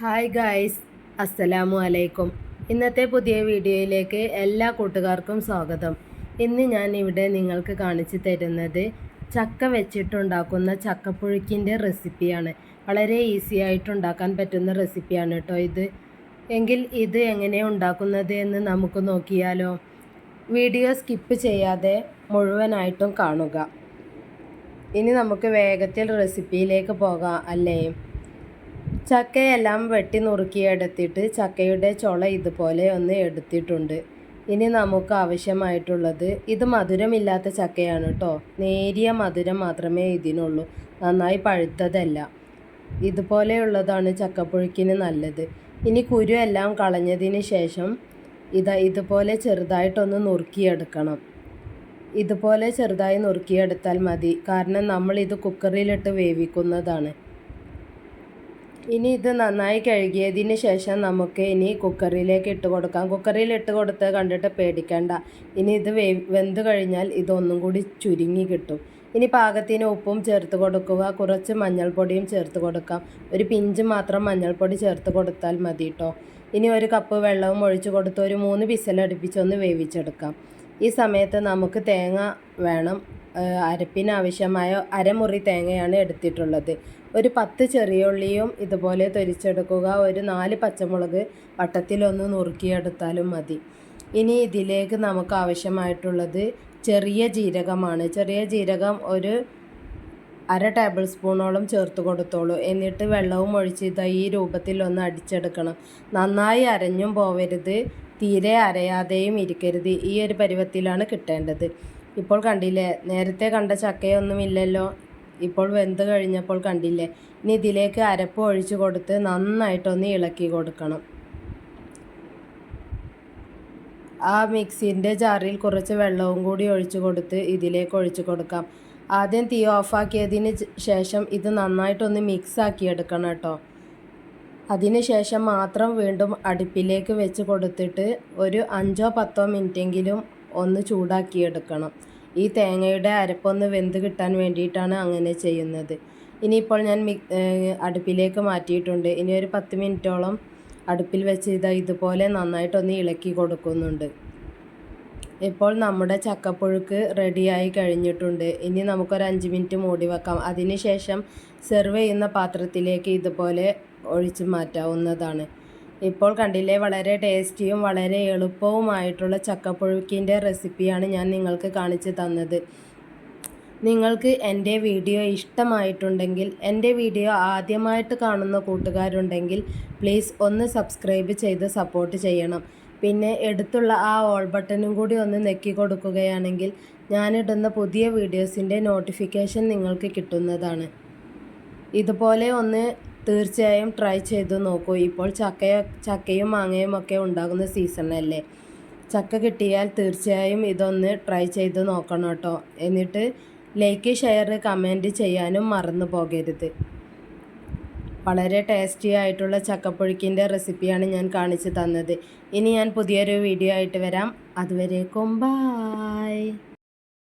Hi guys അസ്സലാമു അലൈക്കും ഇന്നത്തെ പുതിയ വീഡിയോയിലേക്ക് എല്ലാ കൂട്ടുകാർക്കും സ്വാഗതം. ഇന്ന് ഞാൻ ഇവിടെ നിങ്ങൾക്ക് കാണിച്ചു തരുന്നത് ചക്ക വെച്ചിട്ടുണ്ടാക്കുന്ന ചക്കപ്പുഴുക്കിന്റെ റെസിപ്പിയാണ്. വളരെ ഈസി ആയിട്ട് ഉണ്ടാക്കാൻ പറ്റുന്ന റെസിപ്പിയാണ് കേട്ടോ ഇത്. എങ്കിൽ ഇത് എങ്ങനെയാണ് ഉണ്ടാക്കുന്നത് എന്ന് നമുക്ക് നോക്കിയാലോ. വീഡിയോ സ്കിപ്പ് ചെയ്യാതെ മുഴുവനായിട്ടും കാണുക. ഇനി നമുക്ക് വേഗത്തിൽ റെസിപ്പിയിലേക്ക് പോകാം അല്ലേ? ചക്കയെല്ലാം വെട്ടി നുറുക്കിയെടുത്തിട്ട് ചക്കയുടെ ചുള ഇതുപോലെ ഒന്ന് എടുത്തിട്ടുണ്ട്. ഇനി നമുക്ക് ആവശ്യമായിട്ടുള്ളത് ഇത് മധുരമില്ലാത്ത ചക്കയാണ് കേട്ടോ. നേരിയ മധുരം മാത്രമേ ഇതിനുള്ളൂ. നന്നായി പഴുത്തതല്ല. ഇതുപോലെയുള്ളതാണ് ചക്കപ്പുഴുക്കിന് നല്ലത്. ഇനി കുരു എല്ലാം കളഞ്ഞതിന് ശേഷം ഇത് ഇതുപോലെ ചെറുതായിട്ടൊന്ന് നുറുക്കിയെടുക്കണം. ഇതുപോലെ ചെറുതായി നുറുക്കിയെടുത്താൽ മതി. കാരണം നമ്മൾ ഇത് കുക്കറിലിട്ട് വേവിക്കുന്നതാണ്. ഇനി ഇത് നന്നായി കഴുകിയതിന് ശേഷം നമുക്ക് ഇനി കുക്കറിലേക്ക് ഇട്ട് കൊടുക്കാം. കുക്കറിൽ ഇട്ട് കൊടുത്ത് കണ്ടിട്ട് പേടിക്കണ്ട. ഇനി ഇത് വേ വെന്ത് കഴിഞ്ഞാൽ ഇതൊന്നും കൂടി ചുരുങ്ങി കിട്ടും. ഇനി പാകത്തിന് ഉപ്പും ചേർത്ത് കൊടുക്കുക. കുറച്ച് മഞ്ഞൾപ്പൊടിയും ചേർത്ത് കൊടുക്കാം. ഒരു പിഞ്ച് മാത്രം മഞ്ഞൾപ്പൊടി ചേർത്ത് കൊടുത്താൽ മതി കേട്ടോ ഇനി ഒരു കപ്പ് വെള്ളവും ഒഴിച്ചു കൊടുത്ത് ഒരു മൂന്ന് പിസലടുപ്പിച്ചൊന്ന് വേവിച്ചെടുക്കാം. ഈ സമയത്ത് നമുക്ക് തേങ്ങ വേണം. അരപ്പിന് ആവശ്യമായ അരമുറി തേങ്ങയാണ് എടുത്തിട്ടുള്ളത്. ഒരു പത്ത് ചെറിയ ഉള്ളിയും ഇതുപോലെ തൊരിച്ചെടുക്കുക ഒരു നാല് പച്ചമുളക് വട്ടത്തിലൊന്ന് നുറുക്കിയെടുത്താലും മതി. ഇനി ഇതിലേക്ക് നമുക്ക് ആവശ്യമായിട്ടുള്ളത് ചെറിയ ജീരകമാണ്. ചെറിയ ജീരകം ഒരു അര ടേബിൾ സ്പൂണോളം ചേർത്ത് കൊടുത്തോളൂ. എന്നിട്ട് വെള്ളവും ഒഴിച്ച് ഇത് ഈ രൂപത്തിൽ ഒന്ന് അടിച്ചെടുക്കണം. നന്നായി അരഞ്ഞും പോവരുത്. തീരെ അരയാതെയും ഇരിക്കരുത്. ഈ ഒരു പരുവത്തിലാണ് കിട്ടേണ്ടത്. ഇപ്പോൾ കണ്ടില്ലേ? നേരത്തെ കണ്ട ചക്കയൊന്നുമില്ലല്ലോ ഇപ്പോൾ വെന്ത് കഴിഞ്ഞപ്പോൾ കണ്ടില്ലേ? ഇനി ഇതിലേക്ക് അരപ്പ് ഒഴിച്ചു കൊടുത്ത് നന്നായിട്ടൊന്ന് ഇളക്കി കൊടുക്കണം. ആ മിക്സിന്റെ ജാറിൽ കുറച്ച് വെള്ളവും കൂടി ഒഴിച്ചു കൊടുത്ത് ഇതിലേക്ക് ഒഴിച്ചു കൊടുക്കാം. ആദ്യം തീ ഓഫാക്കിയതിന് ശേഷം ഇത് നന്നായിട്ടൊന്ന് മിക്സ് ആക്കി എടുക്കണം കേട്ടോ. അതിന് ശേഷം മാത്രം വീണ്ടും അടുപ്പിലേക്ക് വെച്ച് കൊടുത്തിട്ട് ഒരു അഞ്ചോ പത്തോ മിനിറ്റെങ്കിലും ഒന്ന് ചൂടാക്കിയെടുക്കണം. ഈ തേങ്ങയുടെ അരപ്പൊന്ന് വെന്ത് കിട്ടാൻ വേണ്ടിയിട്ടാണ് അങ്ങനെ ചെയ്യുന്നത്. ഇനിയിപ്പോൾ ഞാൻ മി അടുപ്പിലേക്ക് മാറ്റിയിട്ടുണ്ട്. ഇനി ഒരു പത്ത് മിനിറ്റോളം അടുപ്പിൽ വെച്ച് ഇത് ഇതുപോലെ നന്നായിട്ടൊന്ന് ഇളക്കി കൊടുക്കുന്നുണ്ട്. ഇപ്പോൾ നമ്മുടെ ചക്കപ്പുഴുക്ക് റെഡിയായി കഴിഞ്ഞിട്ടുണ്ട്. ഇനി നമുക്കൊരു അഞ്ച് മിനിറ്റ് മൂടി വെക്കാം. അതിനുശേഷം സെർവ് ചെയ്യുന്ന പാത്രത്തിലേക്ക് ഇതുപോലെ ഒഴിച്ച് മാറ്റാവുന്നതാണ്. ഇപ്പോൾ കണ്ടില്ലേ വളരെ ടേസ്റ്റിയും വളരെ എളുപ്പവുമായിട്ടുള്ള ചക്കപ്പുഴുക്കിന്റെ റെസിപ്പിയാണ് ഞാൻ നിങ്ങൾക്ക് കാണിച്ചു തന്നത്. നിങ്ങൾക്ക് എന്റെ വീഡിയോ ഇഷ്ടമായിട്ടുണ്ടെങ്കിൽ എന്റെ വീഡിയോ ആദ്യമായിട്ട് കാണുന്ന കൂട്ടുകാരുണ്ടെങ്കിൽ പ്ലീസ് ഒന്ന് സബ്സ്ക്രൈബ് ചെയ്ത് സപ്പോർട്ട് ചെയ്യണം. പിന്നെ എടുത്തുള്ള ആ ഓൾ ബട്ടനും കൂടി ഒന്ന് നെക്കി കൊടുക്കുകയാണെങ്കിൽ ഞാനിടുന്ന പുതിയ വീഡിയോസിന്റെ നോട്ടിഫിക്കേഷൻ നിങ്ങൾക്ക് കിട്ടുന്നതാണ്. ഇതുപോലെ ഒന്ന് തീർച്ചയായും ട്രൈ ചെയ്ത് നോക്കൂ. ഇപ്പോൾ ചക്ക ചക്കയും മാങ്ങയും ഒക്കെ ഉണ്ടാകുന്ന സീസണല്ലേ ചക്ക കിട്ടിയാൽ തീർച്ചയായും ഇതൊന്ന് ട്രൈ ചെയ്ത് നോക്കണം കേട്ടോ. എന്നിട്ട് ലൈക്ക് ഷെയർ കമന്റ് ചെയ്യാനും മറന്നു പോകരുത്. വളരെ ടേസ്റ്റി ആയിട്ടുള്ള ചക്കപ്പുഴുക്കിന്റെ റെസിപ്പിയാണ് ഞാൻ കാണിച്ചു തന്നത്. ഇനി ഞാൻ പുതിയൊരു വീഡിയോ ആയിട്ട് വരാം. അതുവരെ ബായ്